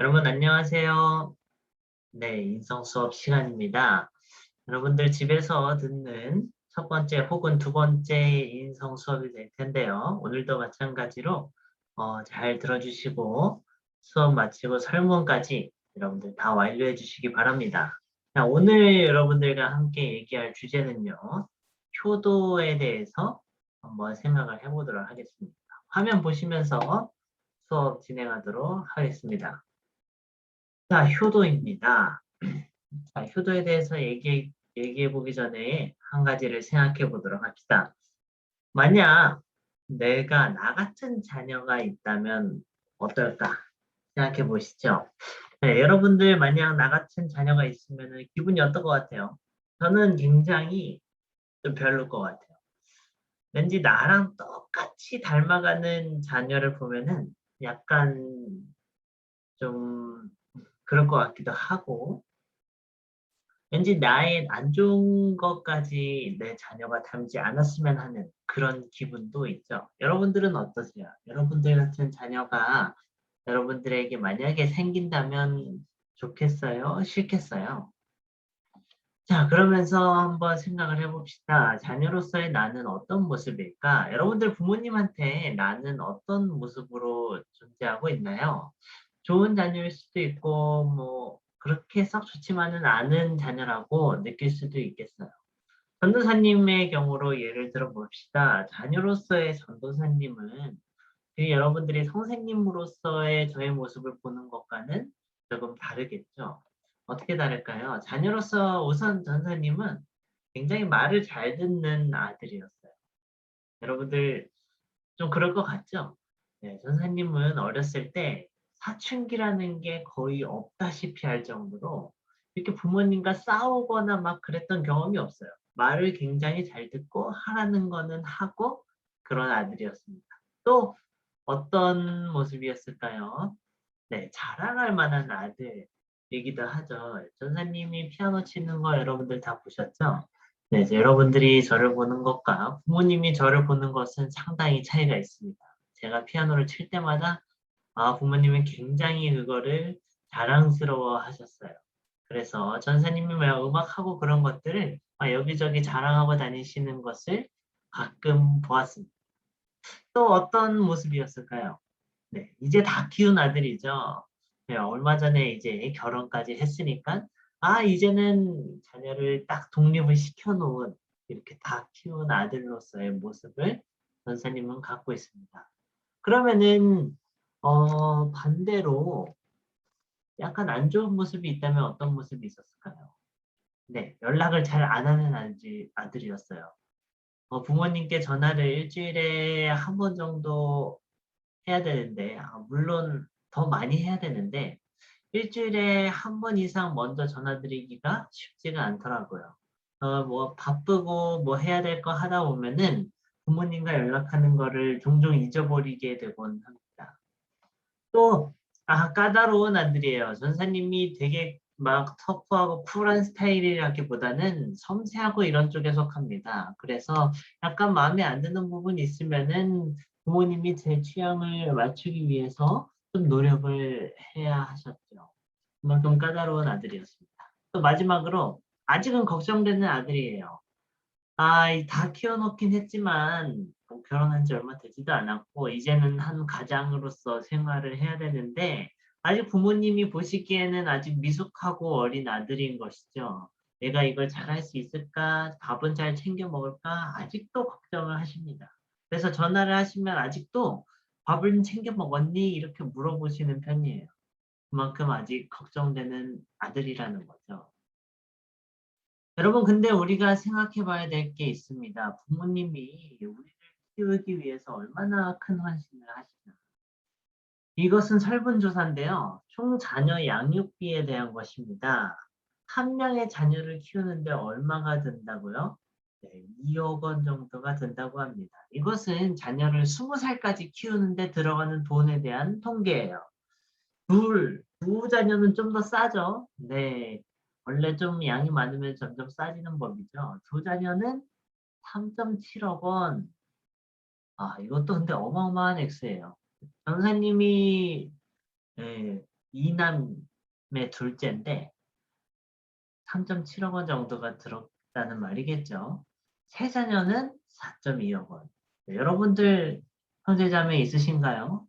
여러분 안녕하세요. 네, 인성 수업 시간입니다. 여러분들 집에서 듣는 첫 번째 혹은 두 번째 인성 수업이 될 텐데요. 오늘도 마찬가지로 어, 잘 들어주시고 수업 마치고 설문까지 여러분들 다 완료해 주시기 바랍니다. 자, 오늘 여러분들과 함께 얘기할 주제는요. 효도에 대해서 한번 생각을 해보도록 하겠습니다. 화면 보시면서 수업 진행하도록 하겠습니다. 자, 효도입니다. 자, 효도에 대해서 얘기, 얘기해 보기 전에 한 가지를 생각해 보도록 합시다. 만약 내가 나 같은 자녀가 있다면 어떨까? 생각해 보시죠. 네, 여러분들 만약 나 같은 자녀가 있으면 기분이 어떨 것 같아요? 저는 굉장히 좀 별로일 것 같아요. 왠지 나랑 똑같이 닮아가는 자녀를 보면은 약간 좀 그럴 것 같기도 하고 왠지 나의 안 좋은 것까지 내 자녀가 닮지 않았으면 하는 그런 기분도 있죠. 여러분들은 어떠세요? 여러분들 같은 자녀가 여러분들에게 만약에 생긴다면 좋겠어요? 싫겠어요? 자, 그러면서 한번 생각을 해봅시다. 자녀로서의 나는 어떤 모습일까? 여러분들 부모님한테 나는 어떤 모습으로 존재하고 있나요? 좋은 자녀일 수도 있고 뭐 그렇게 썩 좋지만은 않은 자녀라고 느낄 수도 있겠어요. 전도사님의 경우로 예를 들어 봅시다. 자녀로서의 전도사님은 그 여러분들이 선생님으로서의 저의 모습을 보는 것과는 조금 다르겠죠. 어떻게 다를까요? 자녀로서 우선 전사님은 굉장히 말을 잘 듣는 아들이었어요. 여러분들 좀 그럴 것 같죠? 네, 전사님은 어렸을 때 사춘기라는 게 거의 없다시피 할 정도로 이렇게 부모님과 싸우거나 막 그랬던 경험이 없어요. 말을 굉장히 잘 듣고 하라는 거는 하고 그런 아들이었습니다. 또 어떤 모습이었을까요? 네, 자랑할 만한 아들이기도 하죠. 전사님이 피아노 치는 거 여러분들 다 보셨죠? 네, 여러분들이 저를 보는 것과 부모님이 저를 보는 것은 상당히 차이가 있습니다. 제가 피아노를 칠 때마다 아, 부모님은 굉장히 그거를 자랑스러워 하셨어요. 그래서 전사님이 음악하고 그런 것들을 여기저기 자랑하고 다니시는 것을 가끔 보았습니다. 또 어떤 모습이었을까요? 네, 이제 다 키운 아들이죠. 네, 얼마 전에 이제 결혼까지 했으니까 아 이제는 자녀를 딱 독립을 시켜놓은 이렇게 다 키운 아들로서의 모습을 전사님은 갖고 있습니다. 그러면은 어, 반대로 약간 안 좋은 모습이 있다면 어떤 모습이 있었을까요? 네, 연락을 잘 안 하는 아들, 아들이었어요. 어, 부모님께 전화를 일주일에 한 번 정도 해야 되는데, 아, 물론 더 많이 해야 되는데, 일주일에 한 번 이상 먼저 전화드리기가 쉽지가 않더라고요. 어, 뭐 바쁘고 뭐 해야 될 거 하다 보면은 부모님과 연락하는 거를 종종 잊어버리게 되곤 합니다. 또 아, 까다로운 아들이에요. 전사님이 되게 막 터프하고 쿨한 스타일이라기보다는 섬세하고 이런 쪽에 속합니다. 그래서 약간 마음에 안 드는 부분이 있으면은 부모님이 제 취향을 맞추기 위해서 좀 노력을 해야 하셨죠. 그만큼 까다로운 아들이었습니다. 또 마지막으로 아직은 걱정되는 아들이에요. 아, 다 키워놓긴 했지만 뭐 결혼한 지 얼마 되지도 않았고 이제는 한 가장으로서 생활을 해야 되는데 아직 부모님이 보시기에는 아직 미숙하고 어린 아들인 것이죠. 내가 이걸 잘할 수 있을까? 밥은 잘 챙겨 먹을까? 아직도 걱정을 하십니다. 그래서 전화를 하시면 아직도 밥을 챙겨 먹었니? 이렇게 물어보시는 편이에요. 그만큼 아직 걱정되는 아들이라는 거죠. 여러분 근데 우리가 생각해 봐야 될 게 있습니다. 부모님이 우리 키우기 위해서 얼마나 큰 헌신을 하시나. 이것은 설문조사인데요. 총 자녀 양육비에 대한 것입니다. 한 명의 자녀를 키우는데 얼마가 든다고요? 네, 2억 원 정도가 든다고 합니다. 이것은 자녀를 20살까지 키우는데 들어가는 돈에 대한 통계예요. 둘, 두 자녀는 좀 더 싸죠? 네. 원래 좀 양이 많으면 점점 싸지는 법이죠. 두 자녀는 3.7억 원, 아, 이것도 근데 어마어마한 액수예요. 전사님이 예, 2남의 둘째인데 3.7억 원 정도가 들었다는 말이겠죠. 세 자녀는 4.2억 원. 네, 여러분들 형제자매 있으신가요?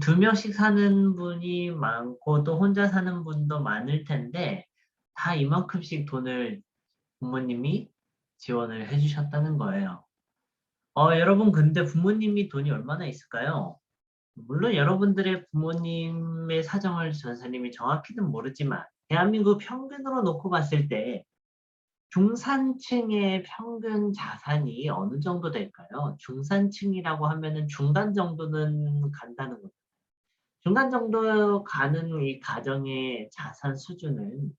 두 명씩 사는 분이 많고 또 혼자 사는 분도 많을 텐데 다 이만큼씩 돈을 부모님이 지원을 해주셨다는 거예요. 어, 여러분 근데 부모님이 돈이 얼마나 있을까요? 물론 여러분들의 부모님의 사정을 전사님이 정확히는 모르지만 대한민국 평균으로 놓고 봤을 때 중산층의 평균 자산이 어느 정도 될까요? 중산층이라고 하면은 중간 정도는 간다는 거죠. 중간 정도 가는 이 가정의 자산 수준은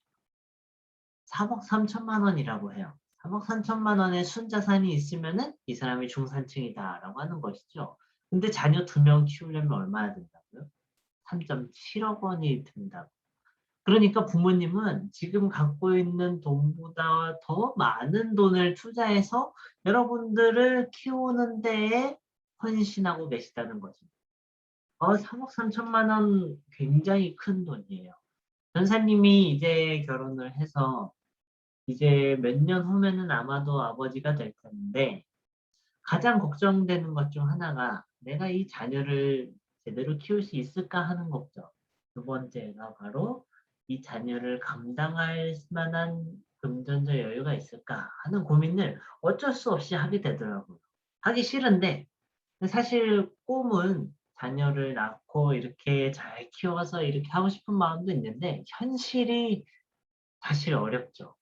3억 3천만 원이라고 해요. 3억 3천만 원의 순자산이 있으면은 이 사람이 중산층이다라고 하는 것이죠. 근데 자녀 두 명 키우려면 얼마나 된다고요? 3.7억 원이 든다고. 그러니까 부모님은 지금 갖고 있는 돈보다 더 많은 돈을 투자해서 여러분들을 키우는 데에 헌신하고 계시다는 거죠. 어, 3억 3천만 원 굉장히 큰 돈이에요. 전사님이 이제 결혼을 해서 이제 몇 년 후면은 아마도 아버지가 될 텐데 가장 걱정되는 것 중 하나가 내가 이 자녀를 제대로 키울 수 있을까 하는 걱정. 두 번째가 바로 이 자녀를 감당할 만한 금전적 여유가 있을까 하는 고민을 어쩔 수 없이 하게 되더라고요. 하기 싫은데 사실 꿈은 자녀를 낳고 이렇게 잘 키워서 이렇게 하고 싶은 마음도 있는데 현실이 사실 어렵죠.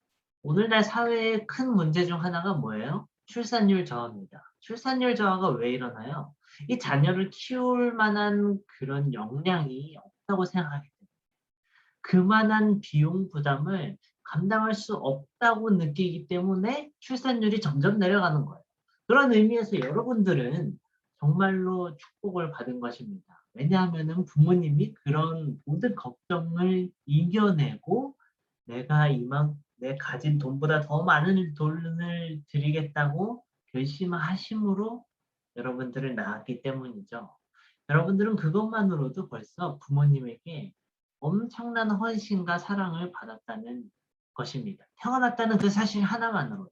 오늘날 사회의 큰 문제 중 하나가 뭐예요? 출산율 저하입니다. 출산율 저하가 왜 일어나요? 이 자녀를 키울 만한 그런 역량이 없다고 생각하기 때문에 그만한 비용 부담을 감당할 수 없다고 느끼기 때문에 출산율이 점점 내려가는 거예요. 그런 의미에서 여러분들은 정말로 축복을 받은 것입니다. 왜냐하면 부모님이 그런 모든 걱정을 이겨내고 내가 이만 내 가진 돈보다 더 많은 돈을 드리겠다고 결심하심으로 여러분들을 낳았기 때문이죠. 여러분들은 그것만으로도 벌써 부모님에게 엄청난 헌신과 사랑을 받았다는 것입니다. 태어났다는 그 사실 하나만으로.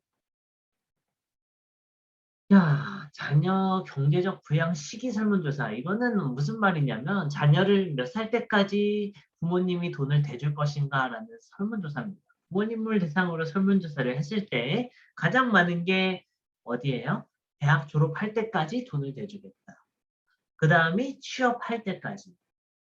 야, 자녀 경제적 부양 시기 설문조사. 이거는 무슨 말이냐면 자녀를 몇 살 때까지 부모님이 돈을 대줄 것인가라는 설문조사입니다. 부모님을 대상으로 설문조사를 했을 때 가장 많은 게 어디예요? 대학 졸업할 때까지 돈을 대주겠다. 그 다음이 취업할 때까지.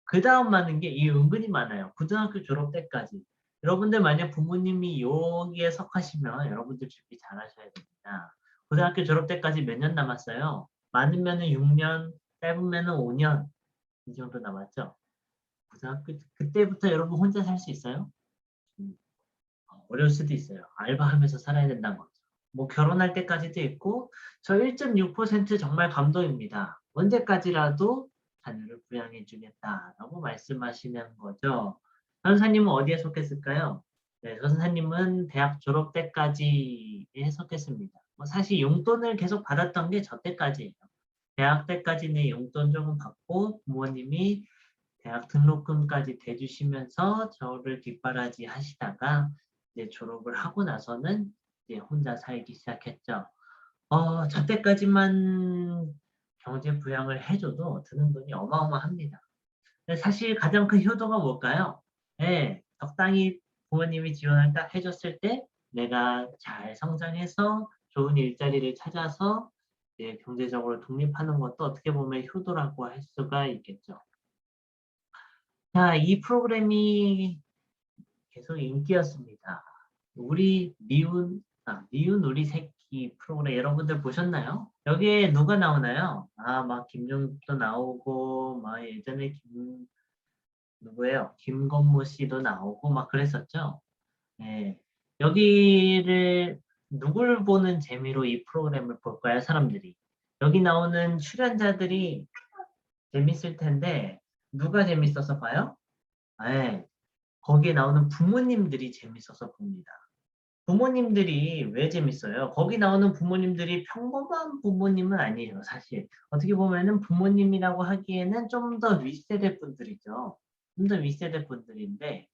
그 다음 많은 게 이 은근히 많아요. 고등학교 졸업 때까지. 여러분들 만약 부모님이 여기에 속하시면 여러분들 준비 잘 하셔야 됩니다. 고등학교 졸업 때까지 몇 년 남았어요? 많으면 6년, 짧으면 5년 이 정도 남았죠? 고등학교 그때부터 여러분 혼자 살 수 있어요? 음, 어려울 수도 있어요. 알바하면서 살아야 된다는 거죠. 뭐 결혼할 때까지도 있고 저 1.6% 정말 감동입니다. 언제까지라도 자녀를 부양해 주겠다라고 말씀하시는 거죠. 전사님은 어디에 속했을까요? 네, 전사님은 대학 졸업 때까지에 속했습니다. 뭐 사실 용돈을 계속 받았던 게 저 때까지예요. 대학 때까지는 용돈 조금 받고 부모님이 대학 등록금까지 대주시면서 저를 뒷바라지 하시다가 이제 졸업을 하고 나서는 이제 혼자 살기 시작했죠. 어, 저 때까지만 경제 부양을 해줘도 드는 돈이 어마어마합니다. 사실 가장 큰 효도가 뭘까요? 네, 적당히 부모님이 지원을 딱 해줬을 때 내가 잘 성장해서 좋은 일자리를 찾아서 이제 경제적으로 독립하는 것도 어떻게 보면 효도라고 할 수가 있겠죠. 자, 이 프로그램이 계속 인기였습니다. 우리 미운, 아, 미운 우리 새끼 프로그램 여러분들 보셨나요? 여기에 누가 나오나요? 아, 막 김종국도 나오고, 막 예전에 김, 누구예요? 김건모 씨도 나오고 막 그랬었죠. 네. 여기를 누굴 보는 재미로 이 프로그램을 볼까요, 사람들이? 여기 나오는 출연자들이 재밌을 텐데 누가 재밌어서 봐요? 네, 거기에 나오는 부모님들이 재밌어서 봅니다. 부모님들이 왜 재밌어요? 거기 나오는 부모님들이 평범한 부모님은 아니에요, 사실. 어떻게 보면은 부모님이라고 하기에는 좀 더 윗세대 분들이죠. 좀 더 윗세대 분들인데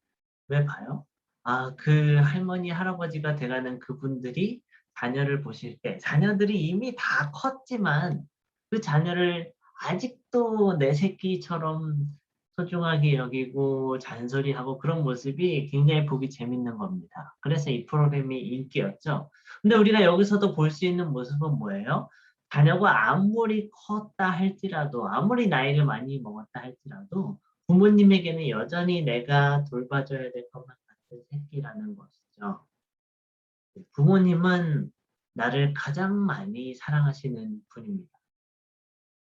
왜 봐요? 아, 그 할머니, 할아버지가 돼가는 그분들이 자녀를 보실 때 자녀들이 이미 다 컸지만 그 자녀를 아직도 내 새끼처럼 소중하게 여기고 잔소리하고 그런 모습이 굉장히 보기 재밌는 겁니다. 그래서 이 프로그램이 인기였죠. 근데 우리가 여기서도 볼 수 있는 모습은 뭐예요? 자녀가 아무리 컸다 할지라도 아무리 나이를 많이 먹었다 할지라도 부모님에게는 여전히 내가 돌봐줘야 될 것만 같은 새끼라는 것이죠. 부모님은 나를 가장 많이 사랑하시는 분입니다.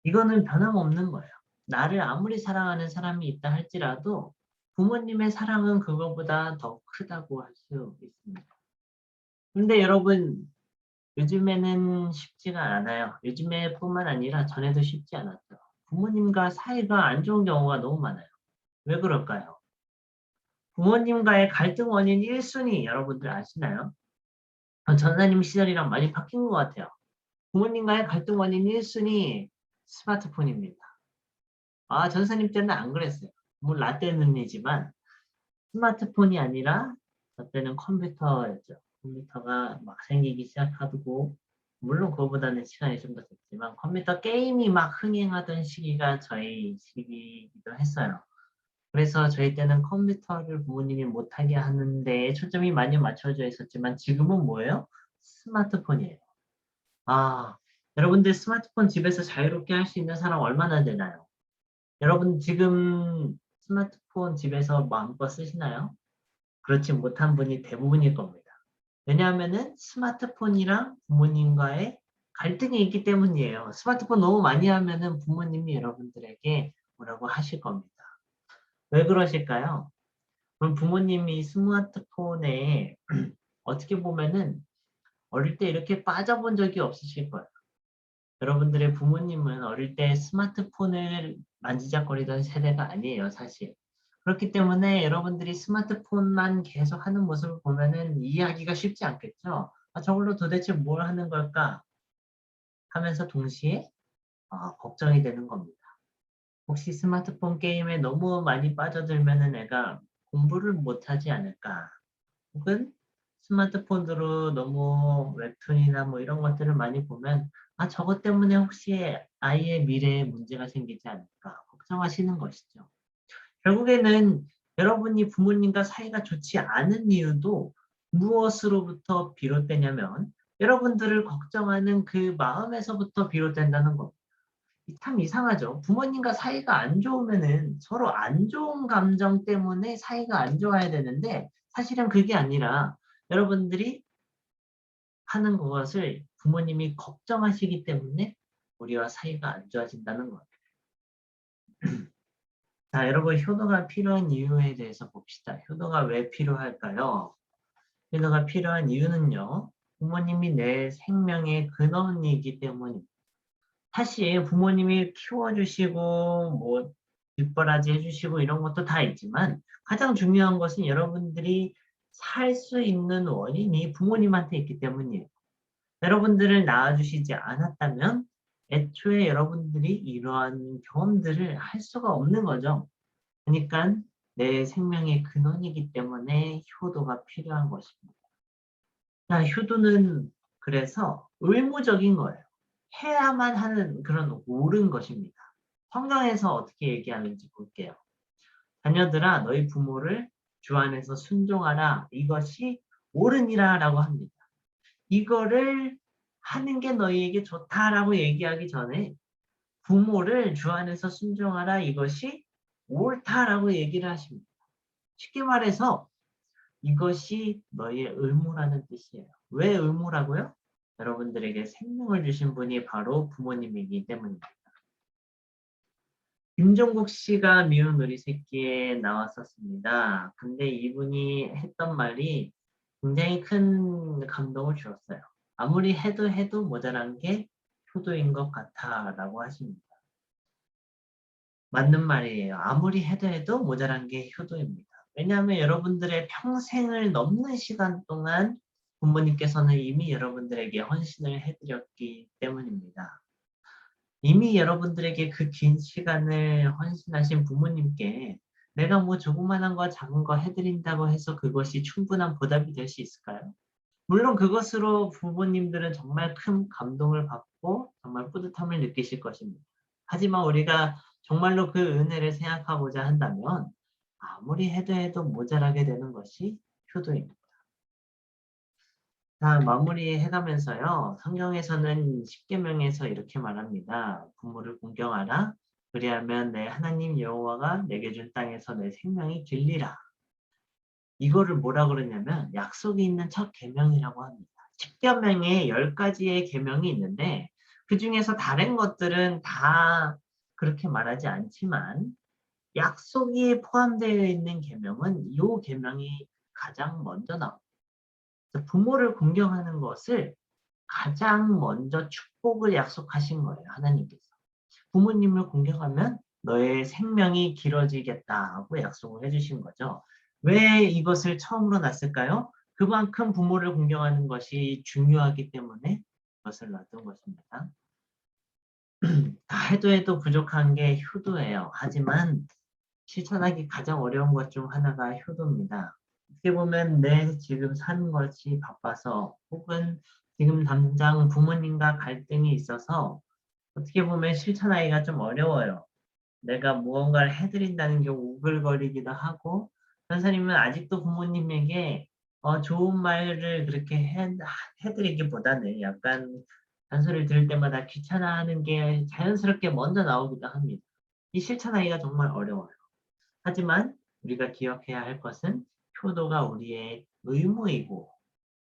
이거는 변함없는 거예요. 나를 아무리 사랑하는 사람이 있다 할지라도 부모님의 사랑은 그거보다 더 크다고 할 수 있습니다. 근데 여러분 요즘에는 쉽지가 않아요. 요즘에 뿐만 아니라 전에도 쉽지 않았죠. 부모님과 사이가 안 좋은 경우가 너무 많아요. 왜 그럴까요? 부모님과의 갈등 원인 1순위 여러분들 아시나요? 어, 전사님 시절이랑 많이 바뀐 것 같아요. 부모님과의 갈등 원인 1순위 스마트폰입니다. 아, 전사님 때는 안 그랬어요. 뭐, 나 때는이지만 스마트폰이 아니라 저 때는 컴퓨터였죠. 컴퓨터가 막 생기기 시작하고 물론 그거보다는 시간이 좀 더 됐지만 컴퓨터 게임이 막 흥행하던 시기가 저희 시기이기도 했어요. 그래서 저희 때는 컴퓨터를 부모님이 못하게 하는데 초점이 많이 맞춰져 있었지만 지금은 뭐예요? 스마트폰이에요. 아, 여러분들 스마트폰 집에서 자유롭게 할 수 있는 사람 얼마나 되나요? 여러분 지금 스마트폰 집에서 마음껏 쓰시나요? 그렇지 못한 분이 대부분일 겁니다. 왜냐하면은 스마트폰이랑 부모님과의 갈등이 있기 때문이에요. 스마트폰 너무 많이 하면은 부모님이 여러분들에게 뭐라고 하실 겁니다. 왜 그러실까요? 그럼 부모님이 스마트폰에 어떻게 보면은 어릴 때 이렇게 빠져본 적이 없으실 거예요. 여러분들의 부모님은 어릴 때 스마트폰을 만지작거리던 세대가 아니에요, 사실. 그렇기 때문에 여러분들이 스마트폰만 계속 하는 모습을 보면은 이해하기가 쉽지 않겠죠. 아, 저걸로 도대체 뭘 하는 걸까? 하면서 동시에 아, 걱정이 되는 겁니다. 혹시 스마트폰 게임에 너무 많이 빠져들면은 애가 공부를 못하지 않을까? 혹은 스마트폰으로 너무 웹툰이나 뭐 이런 것들을 많이 보면 아 저것 때문에 혹시 아이의 미래에 문제가 생기지 않을까 걱정하시는 것이죠. 결국에는 여러분이 부모님과 사이가 좋지 않은 이유도 무엇으로부터 비롯되냐면 여러분들을 걱정하는 그 마음에서부터 비롯된다는 겁니다. 참 이상하죠. 부모님과 사이가 안 좋으면은 서로 안 좋은 감정 때문에 사이가 안 좋아야 되는데 사실은 그게 아니라 여러분들이 하는 것을 부모님이 걱정하시기 때문에 우리와 사이가 안 좋아진다는 거예요. 자, 여러분 효도가 필요한 이유에 대해서 봅시다. 효도가 왜 필요할까요? 효도가 필요한 이유는요. 부모님이 내 생명의 근원이기 때문입니다. 사실 부모님이 키워주시고 뭐 뒷바라지 해주시고 이런 것도 다 있지만 가장 중요한 것은 여러분들이 살 수 있는 원인이 부모님한테 있기 때문이에요. 여러분들을 낳아주시지 않았다면 애초에 여러분들이 이러한 경험들을 할 수가 없는 거죠. 그러니까 내 생명의 근원이기 때문에 효도가 필요한 것입니다. 자, 효도는 그래서 의무적인 거예요. 해야만 하는 그런 옳은 것입니다. 성경에서 어떻게 얘기하는지 볼게요. 자녀들아 너희 부모를 주 안에서 순종하라 이것이 옳으니라 라고 합니다. 이거를 하는 게 너희에게 좋다라고 얘기하기 전에 부모를 주 안에서 순종하라 이것이 옳다라고 얘기를 하십니다. 쉽게 말해서 이것이 너희의 의무라는 뜻이에요. 왜 의무라고요? 여러분들에게 생명을 주신 분이 바로 부모님이기 때문입니다. 김종국 씨가 미운 우리 새끼에 나왔었습니다. 근데 이분이 했던 말이 굉장히 큰 감동을 주었어요. 아무리 해도 해도 모자란 게 효도인 것 같아 라고 하십니다. 맞는 말이에요. 아무리 해도 해도 모자란 게 효도입니다. 왜냐하면 여러분들의 평생을 넘는 시간 동안 부모님께서는 이미 여러분들에게 헌신을 해드렸기 때문입니다. 이미 여러분들에게 그 긴 시간을 헌신하신 부모님께 내가 뭐 조그만한 거 작은 거 해드린다고 해서 그것이 충분한 보답이 될 수 있을까요? 물론 그것으로 부모님들은 정말 큰 감동을 받고 정말 뿌듯함을 느끼실 것입니다. 하지만 우리가 정말로 그 은혜를 생각하고자 한다면 아무리 해도 해도 모자라게 되는 것이 효도입니다. 자, 마무리해가면서요. 성경에서는 십계명에서 이렇게 말합니다. 부모를 공경하라. 그리하면 내 하나님 여호와가 내게 준 땅에서 내 생명이 길리라. 이거를 뭐라 그러냐면 약속이 있는 첫 계명이라고 합니다. 십계명에 열 가지의 계명이 있는데 그 중에서 다른 것들은 다 그렇게 말하지 않지만 약속이 포함되어 있는 계명은 이 계명이 가장 먼저 나옵니다. 부모를 공경하는 것을 가장 먼저 축복을 약속하신 거예요. 하나님께서. 부모님을 공경하면 너의 생명이 길어지겠다고 약속을 해주신 거죠. 왜 이것을 처음으로 놨을까요? 그만큼 부모를 공경하는 것이 중요하기 때문에 그것을 놨던 것입니다. 다 해도 해도 부족한 게 효도예요. 하지만 실천하기 가장 어려운 것 중 하나가 효도입니다. 어떻게 보면 내 지금 사는 것이 바빠서 혹은 지금 당장 부모님과 갈등이 있어서 어떻게 보면 실천하기가 좀 어려워요. 내가 무언가를 해드린다는 게 오글거리기도 하고 선생님은 아직도 부모님에게 어, 좋은 말을 그렇게 해, 해드리기보다는 약간 잔소리를 들을 때마다 귀찮아하는 게 자연스럽게 먼저 나오기도 합니다. 이 실천하기가 정말 어려워요. 하지만 우리가 기억해야 할 것은 효도가 우리의 의무이고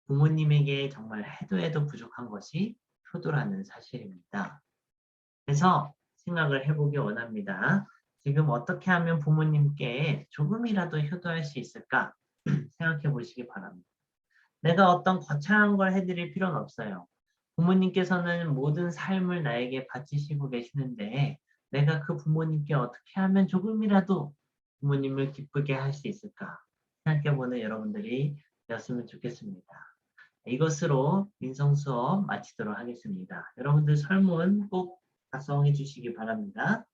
부모님에게 정말 해도 해도 부족한 것이 효도라는 사실입니다. 그래서 생각을 해보기 원합니다. 지금 어떻게 하면 부모님께 조금이라도 효도할 수 있을까 생각해 보시기 바랍니다. 내가 어떤 거창한 걸 해드릴 필요는 없어요. 부모님께서는 모든 삶을 나에게 바치시고 계시는데 내가 그 부모님께 어떻게 하면 조금이라도 부모님을 기쁘게 할 수 있을까 생각해보는 여러분들이 되었으면 좋겠습니다. 이것으로 민성 수업 마치도록 하겠습니다. 여러분들 설문 꼭 작성해 주시기 바랍니다.